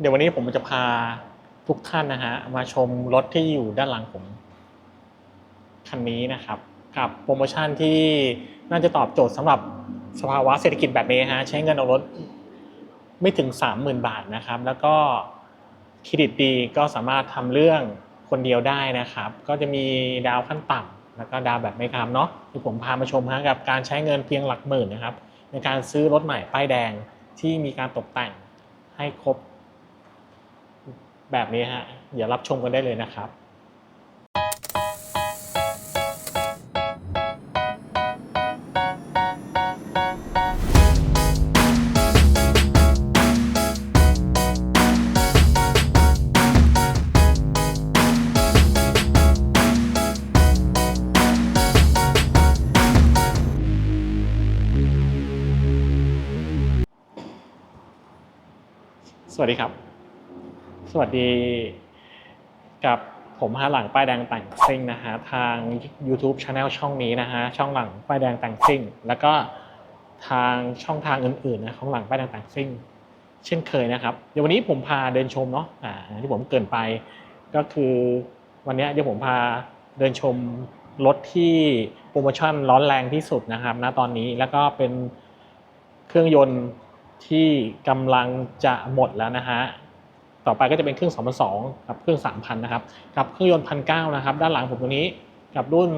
เดี๋ยววันนี้ผมจะพาทุกท่านนะฮะมาชมรถที่อยู่ด้านหลังผมคันนี้นะครับ กับโปรโมชั่นที่น่าจะตอบโจทย์สำหรับสภาวะเศรษฐกิจแบบนี้ฮะใช้เงินเอารถไม่ถึง 30,000 บาทนะครับ แล้วก็เครดิตดีก็สามารถทำเรื่องคนเดียวได้นะครับ ก็จะมีดาวขั้นต่ำแล้วก็ดาวแบบไม่ค้ำเนาะที่ผมพามาชมฮะกับการใช้เงินเพียงหลักหมื่นนะครับ ในการซื้อรถใหม่ป้ายแดงที่มีการตกแต่งให้ครบ แบบนี้ฮะเดี๋ยวรับชมกันได้เลยนะครับสวัสดีครับ สวัสดีกับผมฮะหลังป้ายแดงแต่งซิ่งนะฮะทาง YouTube Channel ช่องนี้นะฮะช่องหลังป้ายแดงแต่งซิ่งแล้วก็ทางช่องทางอื่นๆนะของหลังป้ายแดงแต่งซิ่งเช่นเคยนะครับเดี๋ยววันนี้ผมพาเดินชมเนาะอ่าที่ผมเกินไป ก็คือวันนี้เดี๋ยวผมพาเดินชมรถที่โปรโมชั่นร้อนแรงที่สุดนะครับณตอนนี้แล้วก็เป็นเครื่องยนต์ที่กำลังจะหมดแล้วนะฮะ ต่อไปก็จะเป็นเครื่อง2002กับเครื่อง 3,000 นะครับ กับเครื่องยนต์1,900นะครับ ด้านหลังผมตัวนี้กับรุ่น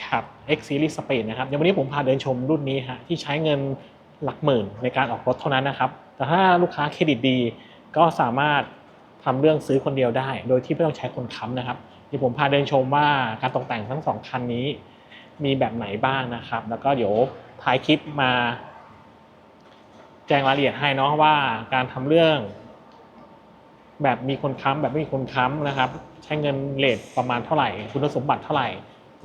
Cap X Series Speed นะครับเดี๋ยววันนี้ผมพาเดินชมรุ่นนี้ฮะที่ใช้เงินหลักหมื่นในการออกรถเท่านั้นนะครับ แต่ถ้าลูกค้าเครดิตดีก็สามารถทำเรื่องซื้อคนเดียวได้ โดยที่ไม่ต้องใช้คนค้ำนะครับเดี๋ยวผมพาเดินชมว่าการตกแต่งทั้งสองคันนี้ มีแบบไหนบ้างนะครับ แล้วก็เดี๋ยวท้ายคลิปมา แจ้งรายละเอียดให้เนาะว่าการทำเรื่อง แบบมีคนค้ำแบบไม่มีคนค้ำนะครับ ใช้เงินเลทประมาณเท่าไหร่ คุณสมบัติเท่าไหร่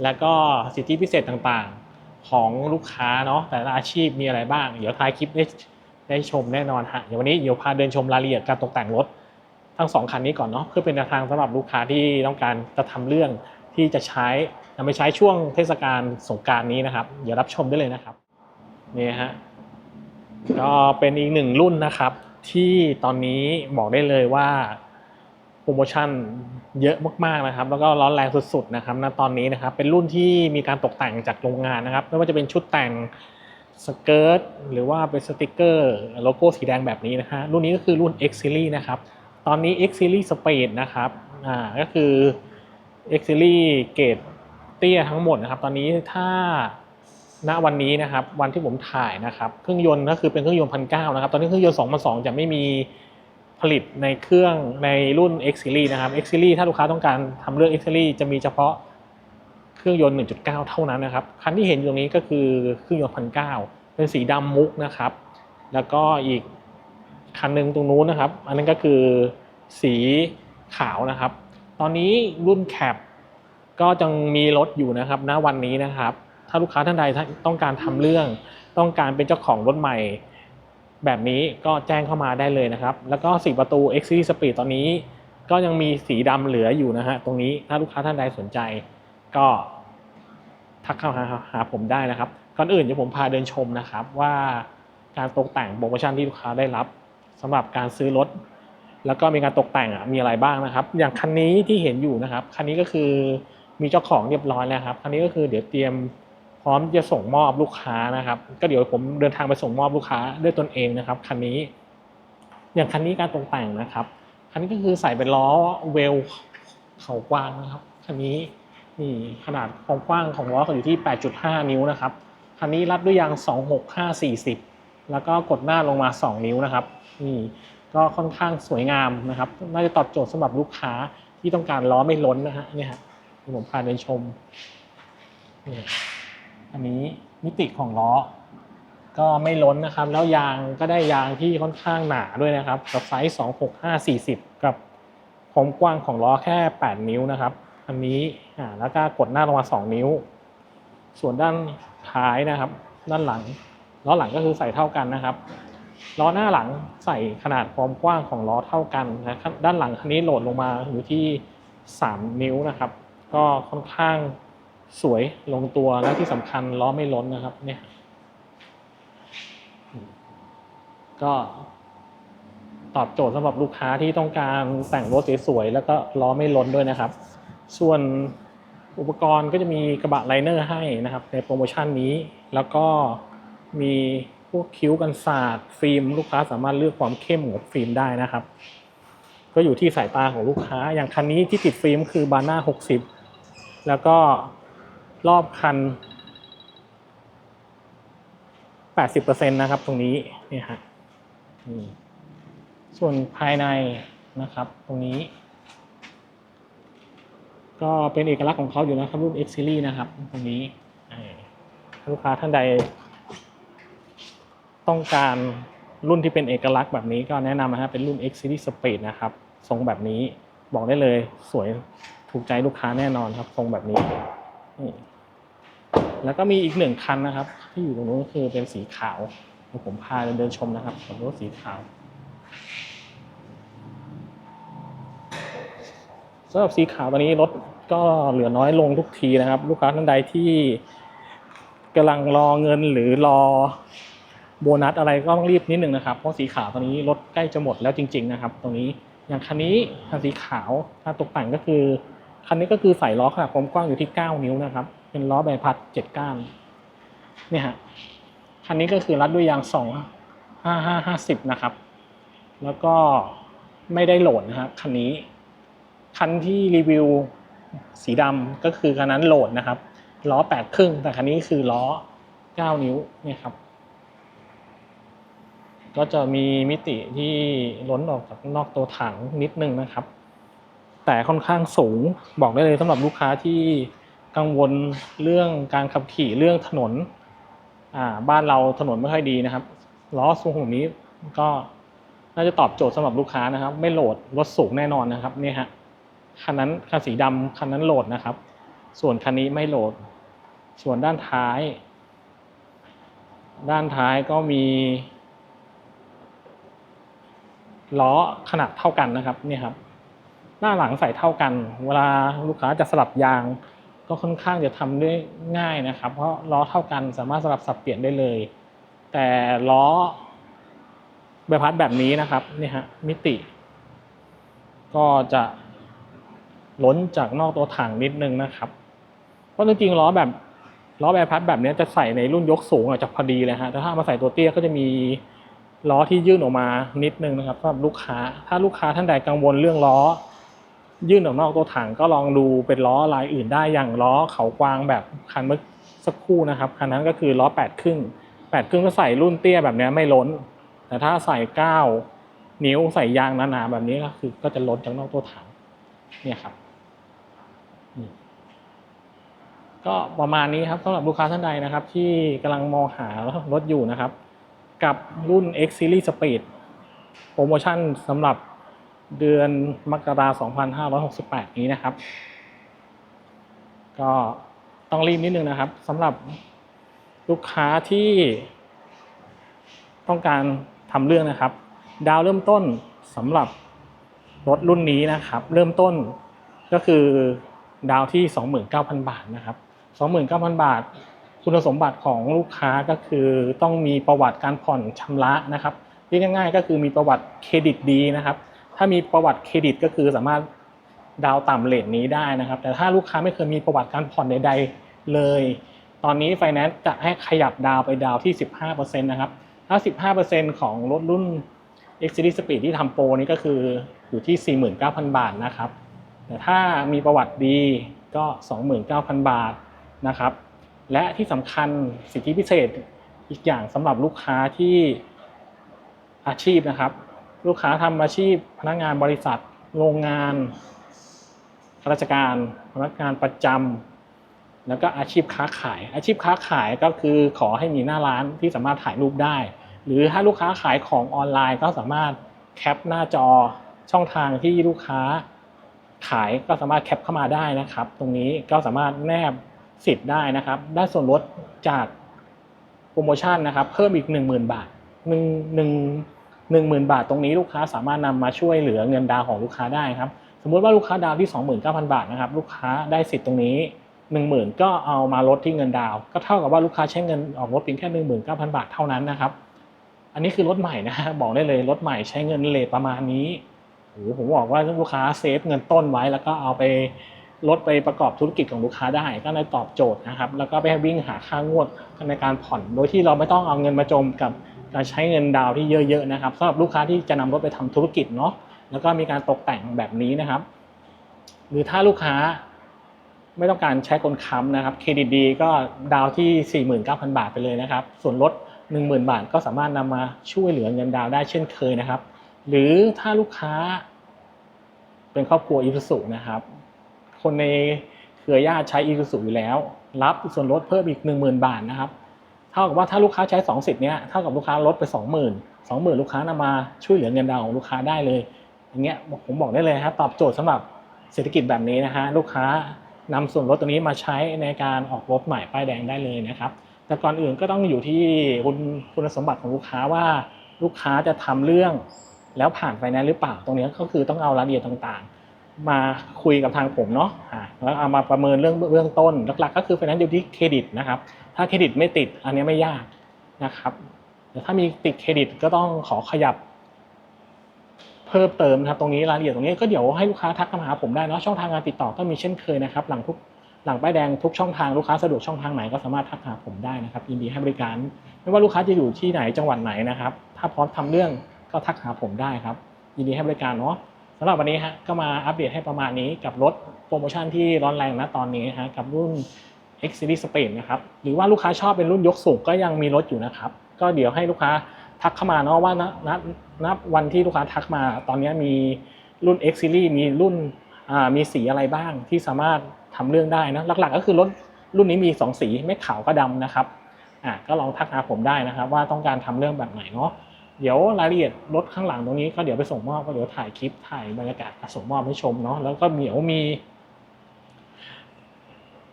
แล้วก็สิทธิพิเศษต่างๆของลูกค้าเนาะแต่ละอาชีพมีอะไรบ้าง เดี๋ยวท้ายคลิปได้ได้ชมแน่นอนฮะเดี๋ยววันนี้เดี๋ยวพาเดินชมรายละเอียดการตกแต่งรถทั้งสองคันนี้ก่อนเนาะเพื่อเป็นแนวทางสำหรับลูกค้าที่ต้องการจะทำเรื่องที่จะใช้นำไปใช้ช่วงเทศกาลสงกรารนี้นะครับ เดี๋ยวรับชมได้เลยนะครับนี่ฮะก็เป็นอีกหนึ่งรุ่นนะครับ ที่ตอนนี้บอกได้เลยว่าโปรโมชั่นเยอะมากๆนะครับ แล้วก็ร้อนแรงสุดๆนะครับณตอนนี้นะครับ เป็นรุ่นที่มีการตกแต่งจากโรงงานนะครับ ไม่ว่าจะเป็นชุดแต่งสเกิร์ตหรือว่าเป็นสติกเกอร์โลโก้สีแดงแบบนี้นะฮะรุ่นนี้ก็คือรุ่น X Series นะครับ ตอนนี้ X Series Speed นะครับอ่าก็คือ X Series เกรดเตี้ยทั้งหมดนะครับ ตอนนี้ถ้า ณวันนี้นะครับวันที่ผมถ่ายนะครับเครื่องยนต์ก็คือเป็นเครื่องยนต์พันเก้านะครับตอนนี้เครื่องยนต์2 0 0 2จะไม่มีผลิตในเครื่องในรุ่น X Series นะครับ X Series ถ้าลูกค้าต้องการทำเรื่อง X Series จะมีเฉพาะเครื่องยนต์ 1.9 เท่านั้นนะครับคันที่เห็นอยู่ตรงนี้ก็คือเครื่องยนต์พันเก้าเป็นสีดำมุกนะครับ แล้วก็อีกคันหนึ่งตรงนู้นนะครับ อันนั้นก็คือสีขาวนะครับ ตอนนี้รุ่นแคปก็ยังมีรถอยู่นะครับณวันนี้นะครับ ถ้าลูกค้าท่านใดต้องการทำเรื่อง ต้องการเป็นเจ้าของรถใหม่ แบบนี้ก็แจ้งเข้ามาได้เลยนะครับ แล้วก็สีประตู X Series Speed ตอนนี้ ก็ยังมีสีดำเหลืออยู่นะฮะตรงนี้ถ้าลูกค้าท่านใดสนใจ ก็ทักเข้าหาหาผมได้นะครับก่อนอื่นเดี๋ยวผมพาเดินชมนะครับว่าการตกแต่งโปรโมชั่นที่ลูกค้าได้รับสำหรับการซื้อรถแล้วก็มีการตกแต่งมีอะไรบ้างนะครับ อย่างคันนี้ที่เห็นอยู่นะครับ คันนี้ก็คือมีเจ้าของเรียบร้อยแล้วครับ คันนี้ก็คือเดี๋ยวเตรียม พร้อมจะส่งมอบลูกค้านะครับ ก็เดี๋ยวผมเดินทางไปส่งมอบลูกค้าด้วยตนเองนะครับคันนี้ อย่างคันนี้การตกแต่งนะครับ คันนี้ก็คือใส่เป็นล้อเวลเขากว้างนะครับคันนี้นี่ขนาดความกว้างของล้อก็อยู่ที่ 8.5 นิ้วนะครับคันนี้รัดด้วยยาง 26540 แล้วก็กดหน้าลงมา 2 นิ้วนะครับนี่ก็ค่อนข้างสวยงามนะครับ น่าจะตอบโจทย์สำหรับลูกค้าที่ต้องการล้อไม่ล้นนะฮะนี่ฮะผมพาเดินชมนี่ อันนี้มิติของล้อ ก็ไม่ล้นนะครับ แล้วยางก็ได้ยางที่ค่อนข้างหนาด้วยนะครับ กับไซส์ 265 40 กับความกว้างของล้อแค่ 8 นิ้วนะครับ อันนี้อ่าแล้วก็กดหน้าลงมา 2 นิ้ว ส่วนด้านท้ายนะครับ ด้านหลังล้อหลังก็คือใส่เท่ากันนะครับล้อหน้าหลังใส่ขนาดความกว้างของล้อเท่ากันนะครับด้านหลังคันนี้โหลดลงมาอยู่ที่ 3 นิ้วนะครับ ก็ค่อนข้าง สวยลงตัวและที่สำคัญล้อไม่ล้นนะครับ เนี่ย ก็ตอบโจทย์สำหรับลูกค้าที่ต้องการแต่งรถสวยๆแล้วก็ล้อไม่ล้นด้วยนะครับ ส่วนอุปกรณ์ก็จะมีกระบะไลเนอร์ให้นะครับ ในโปรโมชั่นนี้ แล้วก็มีพวกคิ้วกันสาดฟิล์มลูกค้าสามารถเลือกความเข้มของฟิล์มได้นะครับ ก็อยู่ที่สายตาของลูกค้าอย่างคันนี้ที่ติดฟิล์มคือบาน่า60 แล้วก็ รอบคัน 80%นะครับตรงนี้นี่ฮะส่วนภายในนะครับ ตรงนี้ ก็เป็นเอกลักษณ์ของเขาอยู่นะครับรุ่น X Series นะครับ ตรงนี้ลูกค้าท่านใด ต้องการรุ่นที่เป็นเอกลักษณ์แบบนี้ก็แนะนำนะฮะเป็นรุ่น X Series Speed นะครับทรงแบบนี้บอกได้เลยสวยถูกใจลูกค้าแน่นอนครับทรงแบบนี้ นี่แล้วก็มีอีกหนึ่งคันนะครับ ที่อยู่ตรงนู้นก็คือเป็นสีขาวเดี๋ยวผมพาเดินชมนะครับรถสีขาวสำหรับสีขาวตอนนี้รถก็เหลือน้อยลงทุกทีนะครับ ลูกค้าท่านใดที่กำลังรอเงินหรือรอโบนัสอะไรก็ต้องรีบนิดนึงนะครับ เพราะสีขาวตอนนี้รถใกล้จะหมดแล้วจริง ๆ นะครับ ตรงนี้อย่างคันนี้คันสีขาวถ้าตกแต่งก็คือ คันนี้ก็คือใส่ล้อขนาดความกว้างอยู่ที่ 9 นิ้วนะครับ เป็นล้อใบพัด 7 ก้านเนี่ยฮะคันนี้ก็คือรัดด้วยยาง 2 5 5 50 นะครับ แล้วก็ไม่ได้โหลดนะครับคันนี้คันที่รีวิวสีดำก็คือคันนั้นโหลดนะครับล้อแปดครึ่ง แต่คันนี้คือล้อเก้านิ้วเนี่ยครับ ก็จะมีมิติที่ล้นออกจากนอกตัวถังนิดนึงนะครับ แต่ค่อนข้างสูง บอกได้เลยสำหรับลูกค้าที่กังวลเรื่องการขับขี่เรื่องถนนอ่าบ้านเราถนนไม่ค่อยดีนะครับล้อสูงแบบนี้ก็น่าจะตอบโจทย์สำหรับลูกค้านะครับ ไม่โหลดรถสูงแน่นอนนะครับนี่ฮะคันนั้นคันสีดำคันนั้นโหลดนะครับ ส่วนคันนี้ไม่โหลด ส่วนด้านท้าย ด้านท้ายก็มีล้อขนาดเท่ากันนะครับนี่ครับ หน้าหลังใส่เท่ากัน เวลาลูกค้าจะสลับยาง ก็ค่อนข้างจะทำได้ง่ายนะครับ เพราะล้อเท่ากันสามารถสลับสับเปลี่ยนได้เลย แต่ล้อใบพัดแบบนี้นะครับนี่ฮะมิติ ก็จะล้นจากนอกตัวถังนิดนึงนะครับเพราะจริงๆล้อแบบล้อใบพัดแบบนี้จะใส่ในรุ่นยกสูงอาจจะพอดีเลยฮะแต่ถ้ามาใส่ตัวเตี้ยก็จะมีล้อที่ยื่นออกมานิดนึงนะครับสำหรับลูกค้า ถ้าลูกค้าท่านใดกังวลเรื่องล้อ ยื่นออกนอกตัวถังก็ลองดูเป็นล้อลายอื่นได้อย่างล้อเขากวางแบบคันเมื่อสักครู่นะครับคันนั้นก็คือล้อแปดครึ่งแปดครึ่งก็ใส่รุ่นเตี้ยแบบนี้ไม่ล้น แต่ถ้าใส่เก้านิ้วใส่ยางหนาๆแบบนี้ก็คือก็จะล้นจากนอกตัวถังเนี่ยครับก็ประมาณนี้ครับสำหรับลูกค้าท่านใดนะครับ ที่กำลังมองหารถอยู่นะครับ กับรุ่น X Series Speed โปรโมชั่นสำหรับ เดือนมกราคม2568 นี้นะครับ ก็ต้องรีบนิดนึงนะครับสำหรับลูกค้าที่ต้องการทำเรื่องนะครับ ดาวเริ่มต้นสำหรับรถรุ่นนี้นะครับ เริ่มต้นก็คือดาวที่ 29,000 บาทนะครับ 29,000 บาท คุณสมบัติของลูกค้าก็คือต้องมีประวัติการผ่อนชำระนะครับเรียกง่ายๆ ก็คือมีประวัติเครดิตดีนะครับ ถ้ามีประวัติเครดิตก็คือสามารถดาวต่ำเลทนี้ได้นะครับ แต่ถ้าลูกค้าไม่เคยมีประวัติการผ่อนใด ๆ เลย ตอนนี้ไฟแนนซ์จะให้ขยับดาวไปดาวที่ 15%นะครับถ้า15%ของรถรุ่น X Series Speed ที่ทำโปรนี้ก็คืออยู่ที่ 49,000 บาทนะครับ แต่ถ้ามีประวัติดีก็ 29,000 บาทนะครับ และที่สำคัญสิทธิพิเศษอีกอย่างสำหรับลูกค้าที่อาชีพนะครับ ลูกค้าทำอาชีพพนักงานบริษัท โรงงานข้าราชการ พนักงานประจำแล้วก็อาชีพค้าขาย อาชีพค้าขายก็คือขอให้มีหน้าร้านที่สามารถถ่ายรูปได้ หรือถ้าลูกค้าขายของออนไลน์ก็สามารถแคปหน้าจอช่องทางที่ลูกค้าขายก็สามารถแคปเข้ามาได้นะครับ ตรงนี้ก็สามารถแนบสิทธิ์ได้นะครับ ได้ส่วนลดจากโปรโมชั่นนะครับ เพิ่มอีก 10,000 บาทหนึ่ งหนึ่งหมื่นบาทตรงนี้ลูกค้าสามารถนำมาช่วยเหลือเงินดาวของลูกค้าได้ครับสมมุติว่าลูกค้าดาวที่ 29,000 บาทนะครับลูกค้าได้สิทธิ์ตรงนี้ 10,000 ก็เอามาลดที่เงินดาว ก็เท่ากับว่าลูกค้าใช้เงินออกรถเพียงแค่ 19,000 บาทเท่านั้นนะครับอันนี้คือรถใหม่นะฮะบอกได้เลยรถใหม่ใช้เงินเลทประมาณนี้โอ้โหผมบอกว่าลูกค้าเซฟเงินต้นไว้แล้วก็เอาไปลดไปประกอบธุรกิจของลูกค้าได้ ก็เลยตอบโจทย์นะครับ แล้วก็ไปวิ่งหาค่างวดในการผ่อน โดยที่เราไม่ต้องเอาเงินมาจมกับ กาใช้เงินดาวที่เยอะๆนะครับสำหรับลูกค้าที่จะนำรถไปทำธุรกิจเนาะแล้วก็มีการตกแต่งแบบนี้นะครับ หรือถ้าลูกค้าไม่ต้องการใช้คนค้ำนะครับเครดิตดีก็ดาวที่ 49,000 บาทไปเลยนะครับ ส่วนลด 10,000 บาทก็สามารถนำมาช่วยเหลือเงินดาวได้เช่นเคยนะครับ หรือถ้าลูกค้า เป็นครอบครัวอี u สุนะครับ คนในเครือญาติใช้อี u สุอยู่แล้ว รับส่วนลดเพิ่มอีก 10,000 บาทนะครับ ท่ากับว่าถ้าลูกค้าใช้ 2 สิทธิ์เนี้ยเท่ากับลูกค้าลดไป 20,000 20,000 ลูกค้านำมาช่วยเหลือเงินดาวน์ของลูกค้าได้เลยอย่างเงี้ยผมบอกได้เลยครับตอบโจทย์สำหรับเศรษฐกิจแบบนี้นะฮะลูกค้านำส่วนลดตัวนี้มาใช้ในการออกรถใหม่ป้ายแดงได้เลยนะครับแต่ก่อนอื่นก็ต้องอยู่ที่คุณคุณสมบัติของลูกค้าว่าลูกค้าจะทำเรื่องแล้วผ่านไฟแนนซ์หรือเปล่าตรงนี้ก็คือต้องเอารายละเอียดต่างๆ มาคุยกับทางผมเนาะแล้วเอามาประเมินเรื่องเบื้องต้นหลักๆ ก็คือไฟแนนซ์อยู่ที่เครดิตนะครับ ถ้าเครดิตไม่ติดอันนี้ไม่ยากนะครับแต่ถ้ามีติดเครดิตก็ต้องขอขยับ เพิ่มเติมครับตรงนี้รายละเอียดตรงนี้ก็เดี๋ยวให้ลูกค้าทักมาหาผมได้เนาะช่องทางการติดต่อก็มีเช่นเคยนะครับ หลังทุกหลังป้ายแดงทุกช่องทางลูกค้าสะดวกช่องทางไหนก็สามารถทักหาผมได้นะครับยินดีให้บริการ ไม่ว่าลูกค้าจะอยู่ที่ไหนจังหวัดไหนนะครับ ถ้าพร้อมทำเรื่องก็ทักหาผมได้ครับ ยินดีให้บริการเนาะ สำหรับวันนี้ฮะก็มาอัปเดตให้ประมาณนี้กับรถโปรโมชั่นที่ร้อนแรงนะตอนนี้ฮะกับรุ่น X Series Spain นะครับหรือว่าลูกค้าชอบเป็นรุ่นยกสูงก็ยังมีรถอยู่นะครับ ก็เดี๋ยวให้ลูกค้าทักเข้ามาเนาะว่าณณณวันที่ลูกค้าทักมา ตอนนี้มีรุ่น X Series มีรุ่นอ่ามีสีอะไรบ้างที่สามารถทำเรื่องได้นะหลักๆ ก็คือรถรุ่นนี้มี 2 สีไม่ขาวก็ดำนะครับอ่าก็ลองทักหาผมได้นะครับ ว่าต้องการทำเรื่องแบบไหนเนาะ เดี๋ยวรายละเอียดรถข้างหลังตรงนี้ก็เดี๋ยวไปส่งมอบก็เดี๋ยวถ่ายคลิปถ่ายบรรยากาศส่งมอบให้ชมเนาะแล้วก็เดี๋ยวมี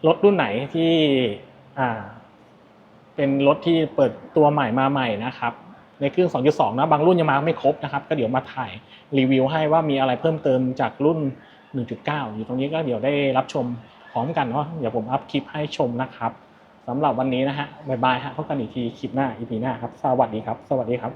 รถรุ่นไหนที่อ่า เป็นรถที่เปิดตัวใหม่มาใหม่นะครับ ในเครื่อง 2.2 นะบางรุ่นยังมาไม่ครบนะครับ ก็เดี๋ยวมาถ่ายรีวิวให้ว่ามีอะไรเพิ่มเติมจากรุ่น 1.9 อยู่ตรงนี้ก็เดี๋ยวได้รับชมพร้อมกันเนาะเดี๋ยวผมอัพคลิปให้ชมนะครับ สำหรับวันนี้นะฮะบ๊ายบายฮะพบกันอีกทีคลิปหน้าอีพีหน้าครับ สวัสดีครับ สวัสดีครับ